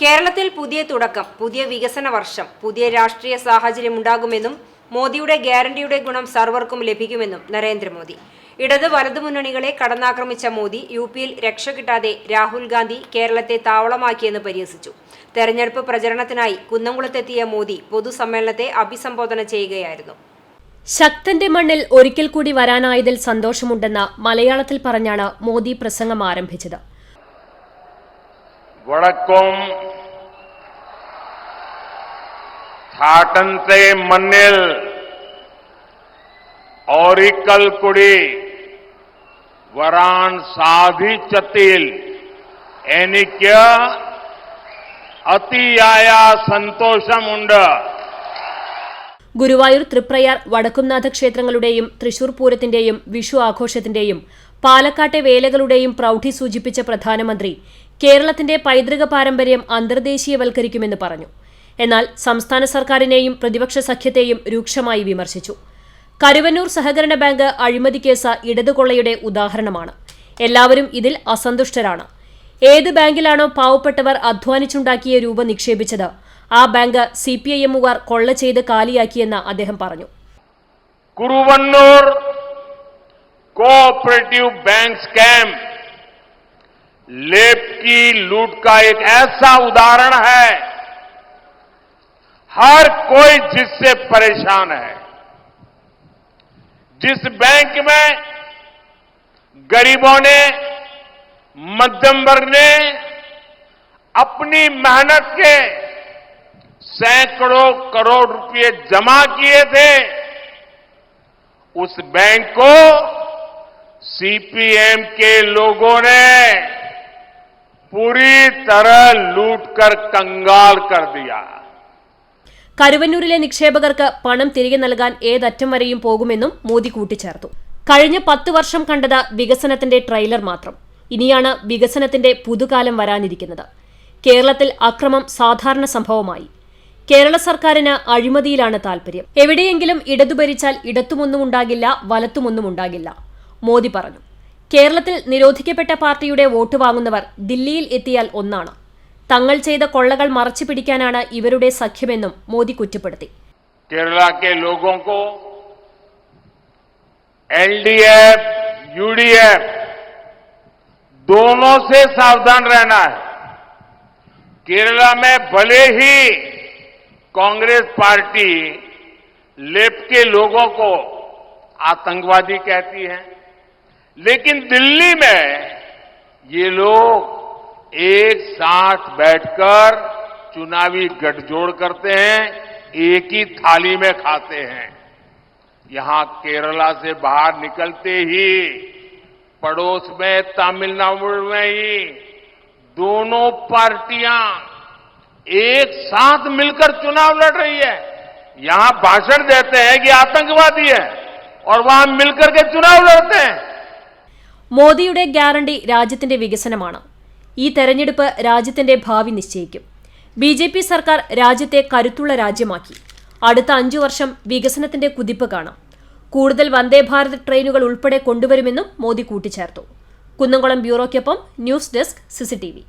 കേരളത്തിൽ പുതിയ തുടക്കം പുതിയ വികസന വർഷം പുതിയ രാഷ്ട്രീയ സാഹചര്യം ഉണ്ടാകുമെന്നും മോദിയുടെ ഗ്യാരണ്ടിയുടെ ഗുണം സർവർക്കും ലഭിക്കുമെന്നും നരേന്ദ്രമോദി. ഇടത് വലതു മുന്നണികളെ കടന്നാക്രമിച്ച മോദി യു പിയിൽ രക്ഷ കിട്ടാതെ രാഹുൽ ഗാന്ധി കേരളത്തെ താവളമാക്കിയെന്ന് പരിഹസിച്ചു. തെരഞ്ഞെടുപ്പ് പ്രചരണത്തിനായി കുന്നംകുളത്തെത്തിയ മോദി പൊതുസമ്മേളനത്തെ അഭിസംബോധന ചെയ്യുകയായിരുന്നു. ശക്തന്റെ മണ്ണിൽ ഒരിക്കൽ കൂടി വരാനായതിൽ സന്തോഷമുണ്ടെന്ന് മലയാളത്തിൽ പറഞ്ഞാണ് മോദി പ്രസംഗം ആരംഭിച്ചത്. വടക്കും ഥാട്ടൻ മണ്ണിൽ ഓരിക്കൽ കുടി വരാൻ സാധിച്ചത്തിൽ എനിക്ക് അതിയായ സന്തോഷമുണ്ട് ഗുരുവായൂർ തൃപ്രയാർ വടക്കുംനാഥ ക്ഷേത്രങ്ങളുടെയും തൃശൂർ പൂരത്തിന്റെയും വിഷു ആഘോഷത്തിന്റെയും പാലക്കാട്ടെ വേലകളുടെയും പ്രൗഢി സൂചിപ്പിച്ച പ്രധാനമന്ത്രി കേരളത്തിന്റെ പൈതൃക പാരമ്പര്യം അന്തർദേശീയവൽക്കരിക്കുമെന്ന് പറഞ്ഞു. എന്നാൽ സംസ്ഥാന സർക്കാരിനെയും പ്രതിപക്ഷ സഖ്യത്തെയും രൂക്ഷമായി വിമർശിച്ചു. കരുവന്നൂർ സഹകരണ ബാങ്ക് അഴിമതി കേസ് ഇടതുകൊള്ളയുടെ ഉദാഹരണമാണ്. എല്ലാവരും ഇതിൽ അസന്തുഷ്ടരാണ്. ഏത് ബാങ്കിലാണോ പാവപ്പെട്ടവർ അധ്വാനിച്ചുണ്ടാക്കിയ രൂപ നിക്ഷേപിച്ചത് ആ ബാങ്ക് സി പി ഐ എമ്മുകാർ കൊള്ള ചെയ്ത് കാലിയാക്കിയെന്ന് അദ്ദേഹം പറഞ്ഞു. കുറുവന്നൂർ कोऑपरेटिव बैंक स्कैम लेप की लूट का एक ऐसा उदाहरण है। हर कोई जिससे परेशान है। जिस बैंक में गरीबों ने, मध्यम वर्ग ने अपनी मेहनत के सैकड़ों करोड़ रुपए जमा किए थे, उस बैंक को सीपीएम के लोगों ने पूरी तरह लूटकर कंगाल कर दिया കരുവന്നൂരിലെ നിക്ഷേപകർക്ക് പണം തിരികെ നൽകാൻ ഏതറ്റം വരെയും പോകുമെന്നും മോദി കൂട്ടിച്ചേർത്തു കഴിഞ്ഞ പത്ത് വർഷം കണ്ടത് വികസനത്തിന്റെ ട്രെയിലർ മാത്രം ഇനിയാണ് വികസനത്തിന്റെ പുതുകാലം വരാനിരിക്കുന്നത് കേരളത്തിൽ അക്രമം സാധാരണ സംഭവമായി കേരള സർക്കാരിന് അഴിമതിയിലാണ് താൽപര്യം എവിടെയെങ്കിലും ഇടതു ഭരിച്ചാൽ ഇടത്തുമൊന്നും ഉണ്ടാകില്ല വലത്തുമൊന്നും ഉണ്ടാകില്ല മോദി പറഞ്ഞു കേരളത്തിൽ നിരോധിക്കപ്പെട്ട പാർട്ടിയുടെ വോട്ട് വാങ്ങുന്നവർ ദില്ലിയിൽ എത്തിയാൽ ഒന്നാണ് തങ്ങൾ ചെയ്ത കൊള്ളകൾ മറച്ചു പിടിക്കാനാണ് ഇവരുടെ സഖ്യമെന്നും മോദി കുറ്റപ്പെടുത്തി केरला के लोगों को एलडीएफ यूडीएफ दोनों से सावधान रहना है केरला में भले ही कांग्रेस पार्टी लेफ्ट के लोगों को आतंकवादी कहती है लेकिन दिल्ली में ये लोग एक साथ बैठकर चुनावी गठजोड़ करते हैं, एक ही थाली में खाते हैं। यहाँ केरला से बाहर निकलते ही, पड़ोस में, तमिलनाडु में ही, दोनों पार्टियाँ एक साथ मिलकर चुनाव लड़ रही है। यहाँ भाषण देते हैं कि आतंकवादी है और वहाँ मिलकर के चुनाव लड़ते हैं। മോദിയുടെ ഗ്യാരണ്ടി രാജ്യത്തിന്റെ വികസനമാണ്. ഈ തെരഞ്ഞെടുപ്പ് രാജ്യത്തിന്റെ ഭാവി നിശ്ചയിക്കും. ബി ജെ പി സർക്കാർ രാജ്യത്തെ കരുത്തുള്ള രാജ്യമാക്കി. അടുത്ത അഞ്ചു വർഷം വികസനത്തിന്റെ കുതിപ്പ് കാണാം. കൂടുതൽ വന്ദേ ഭാരത് ട്രെയിനുകൾ ഉൾപ്പെടെ കൊണ്ടുവരുമെന്നും മോദി കൂട്ടിച്ചേർത്തു. കുന്നംകുളം ബ്യൂറോയ്ക്കൊപ്പം ന്യൂസ് ഡെസ്ക് സിസിടിവി.